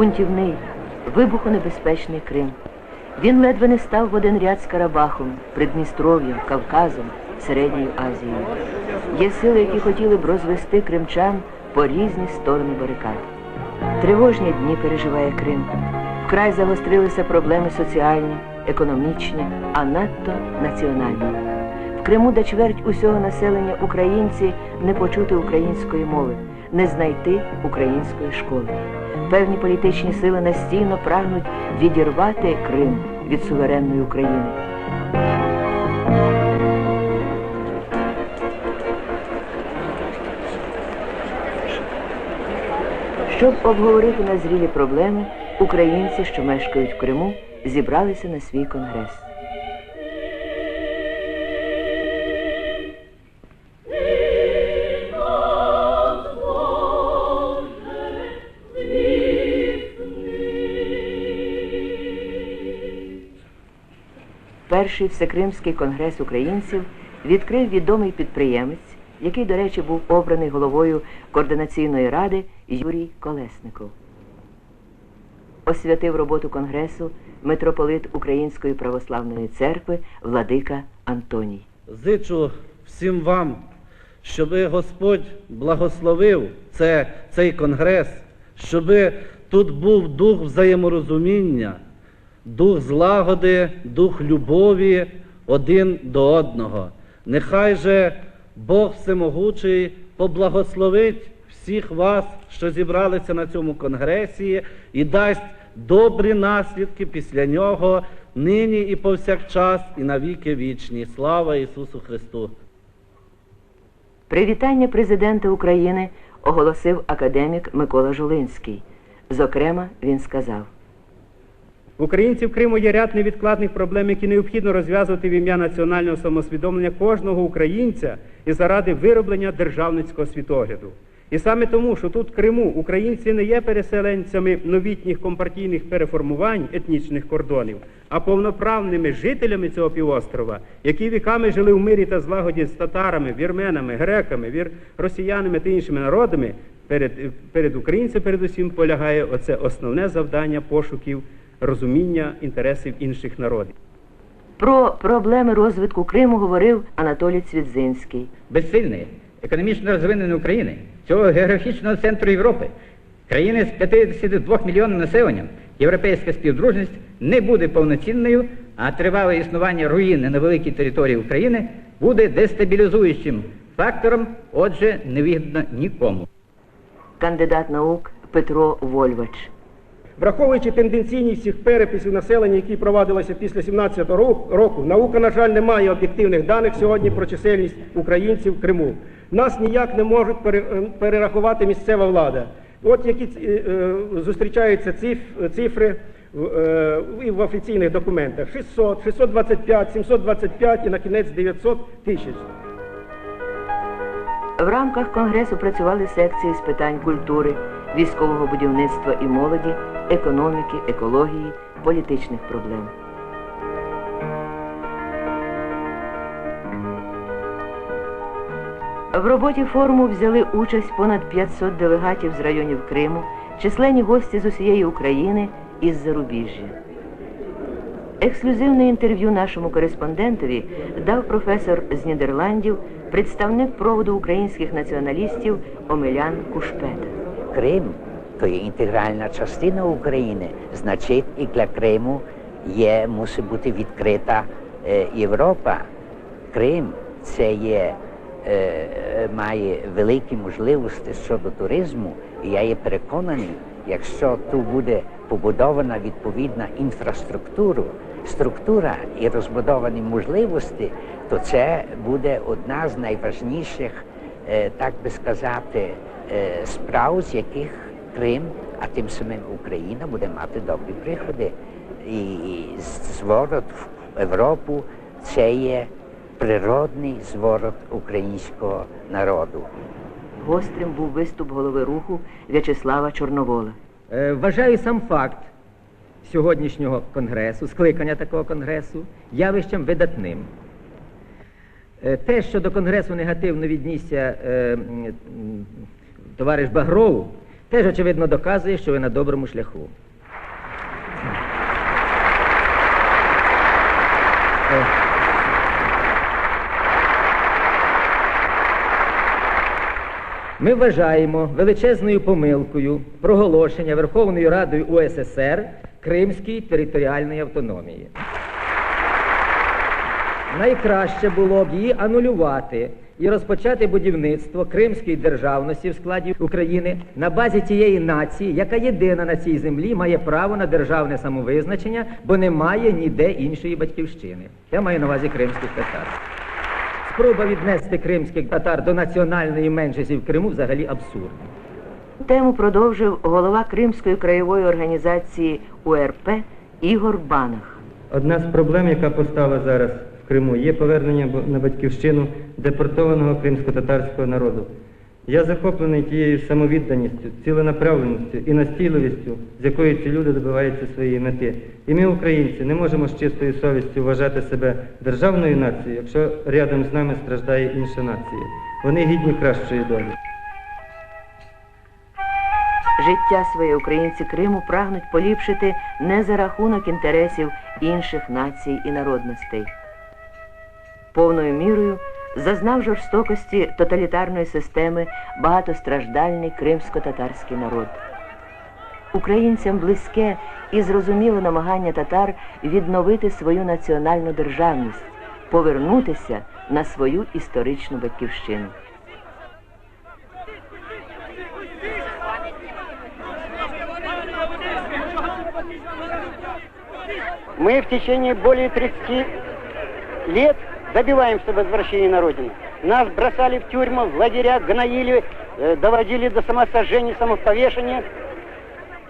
бунтівний, вибухонебезпечний Крим. Він ледве не став в один ряд з Карабахом, Придністров'ям, Кавказом, Середньою Азією. Є сили, які хотіли б розвести кримчан по різні сторони барикад. Тривожні дні переживає Крим. Вкрай загострилися проблеми соціальні, економічні, а надто національні. В Криму, де чверть усього населення українці, не почути української мови, не знайти української школи. Певні політичні сили настійно прагнуть відірвати Крим від суверенної України. Щоб обговорити назрілі проблеми, українці, що мешкають в Криму, зібралися на свій конгрес. Перший всекримський конгрес українців відкрив відомий підприємець, який, до речі, був обраний головою координаційної ради Юрій Колесников. Освятив роботу конгресу митрополит Української православної церкви Владика Антоній. Зичу всім вам, щоб Господь благословив це, цей конгрес, щоб тут був дух взаєморозуміння, дух злагоди, дух любові один до одного. Нехай же Бог Всемогучий поблагословить всіх вас, що зібралися на цьому конгресі, і дасть добрі наслідки після нього нині і повсякчас, і навіки вічні. Слава Ісусу Христу! Привітання президента України оголосив академік Микола Жулинський. Зокрема, він сказав. В українців Криму є ряд невідкладних проблем, які необхідно розв'язувати в ім'я національного самосвідомлення кожного українця і заради вироблення державницького світогляду. І саме тому, що тут в Криму українці не є переселенцями новітніх компартійних переформувань етнічних кордонів, а повноправними жителями цього півострова, які віками жили в мирі та злагоді з татарами, вірменами, греками, вір... росіянами та іншими народами, перед, перед українцем передусім полягає оце основне завдання пошуків розуміння інтересів інших народів. Про проблеми розвитку Криму говорив Анатолій Цвідзинський. без сильної, економічно розвиненої України, цього географічного центру Європи, країни з 52 мільйонним населенням, європейська співдружність не буде повноцінною, а тривале існування руїни на великій території України буде дестабілізуючим фактором, отже, невигідно нікому. Кандидат наук Петро Вольвач. Враховуючи тенденційність всіх переписів населення, які провадилися після 17-го року, наука, на жаль, не має об'єктивних даних сьогодні про чисельність українців в Криму. Нас ніяк не можуть е, перерахувати місцева влада. От які е, е, зустрічаються цифри і в офіційних документах: 600, 625, 725 і на кінець 900 тисяч. В рамках конгресу працювали секції з питань культури, військового будівництва і молоді, економіки, екології, політичних проблем. В роботі форуму взяли участь понад 500 делегатів з районів Криму, численні гості з усієї України і з зарубіжжя. Ексклюзивне інтерв'ю нашому кореспондентові дав професор з Нідерландів, представник проводу українських націоналістів Омелян Кушпет. Крим то є інтегральна частина України, значить і для Криму є, мусить бути відкрита е, Європа. Крим це є, е, має великі можливості щодо туризму, і я є переконаний, якщо тут буде побудована відповідна інфраструктура, структура і розбудовані можливості, то це буде одна з найважніших е, так би сказати, справ, з яких Крим, а тим самим Україна буде мати добрі приходи. І зворот в Європу це є природний зворот українського народу. Гострим був виступ голови руху В'ячеслава Чорновола. Е, Вважаю сам факт сьогоднішнього конгресу, скликання такого конгресу, явищем видатним. Е, Те, що до конгресу негативно віднісся е, товариш Багров, теж очевидно доказує, що ви на доброму шляху. Ми вважаємо величезною помилкою проголошення Верховною Радою УССР Кримської територіальної автономії. Найкраще було б її анулювати і розпочати будівництво Кримської державності в складі України на базі тієї нації, яка єдина на цій землі має право на державне самовизначення, бо немає ніде іншої батьківщини. Я маю на увазі кримських татар. Спроба віднести кримських татар до національної меншості в Криму взагалі абсурдна. Тему продовжив голова Кримської краєвої організації УРП Ігор Банах. Одна з проблем, яка постала зараз Криму, є повернення на батьківщину депортованого кримсько-татарського народу. Я захоплений тією самовідданістю, ціленаправленістю і настійливістю, з якою ці люди добиваються своєї мети. І ми, українці, не можемо з чистою совістю вважати себе державною нацією, якщо рядом з нами страждає інша нація. Вони гідні кращої долі. Життя своє українці Криму прагнуть поліпшити не за рахунок інтересів інших націй і народностей. Повною мірою зазнав жорстокості тоталітарної системи багатостраждальний кримсько-татарський народ. Українцям близьке і зрозуміле намагання татар відновити свою національну державність, повернутися на свою історичну батьківщину. Мы в течение более 30 лет добиваемся возвращения на родину. Нас бросали в тюрьму, в лагеря, гноили, э, доводили до самосожжения, самоповешения.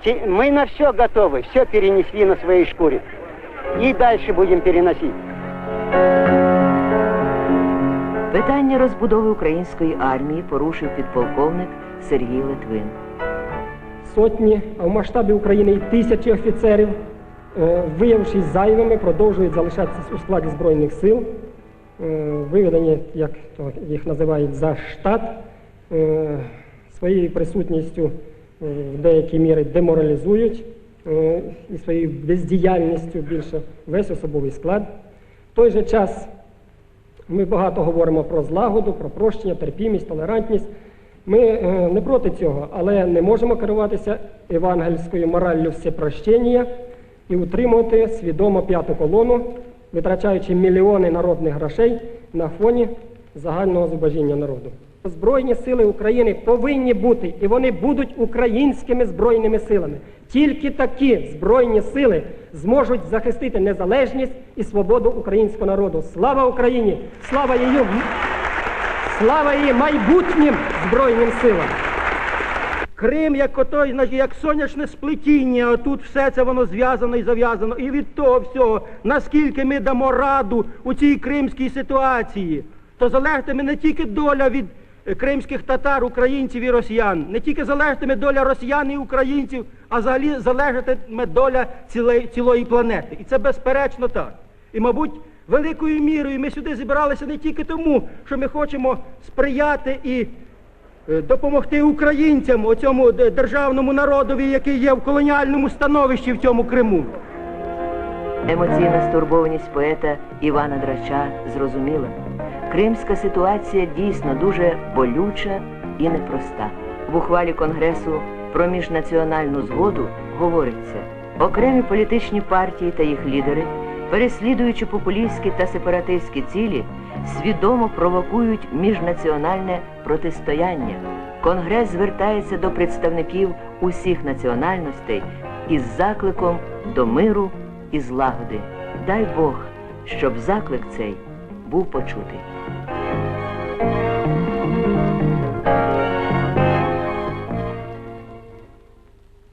Те- Мы на все готовы, все перенесли на своей шкуре. И дальше будем переносить. Питання розбудови української армії порушив підполковник Сергій Литвин. Сотні, а в масштабі України і тисячі офіцерів, е, виявившись зайвими, продовжують залишатися у складі Збройних сил, е, виведені, як їх називають, за штат, е, своєю присутністю е, в деякій мірі деморалізують е, і своєю бездіяльністю більше весь особовий склад. В той же час ми багато говоримо про злагоду, про прощення, терпімість, толерантність. Ми е, не проти цього, але не можемо керуватися евангельською мораллю всепрощення і утримувати свідомо п'яту колону, витрачаючи мільйони народних грошей на фоні загального зубожіння народу. Збройні сили України повинні бути, і вони будуть українськими збройними силами. Тільки такі збройні сили зможуть захистити незалежність і свободу українського народу. Слава Україні! Слава її! Слава її майбутнім Збройним силам! Крим як отой, як сонячне сплетіння, тут все це воно зв'язано і зав'язано. І від того всього, наскільки ми дамо раду у цій кримській ситуації, то залежатиме не тільки доля від е, кримських татар, українців і росіян, не тільки залежатиме доля росіян і українців, а взагалі залежатиме доля цілої, цілої планети. І це безперечно так. І, мабуть, великою мірою ми сюди зібралися не тільки тому, що ми хочемо сприяти і допомогти українцям, оцьому д- державному народові, який є в колоніальному становищі в цьому Криму. Емоційна стурбованість поета Івана Драча зрозуміла. Кримська ситуація дійсно дуже болюча і непроста. В ухвалі Конгресу про міжнаціональну згоду говориться, окремі політичні партії та їх лідери, переслідуючи популістські та сепаратистські цілі, свідомо провокують міжнаціональне протистояння. Конгрес звертається до представників усіх національностей із закликом до миру і злагоди. Дай Бог, щоб заклик цей був почутий.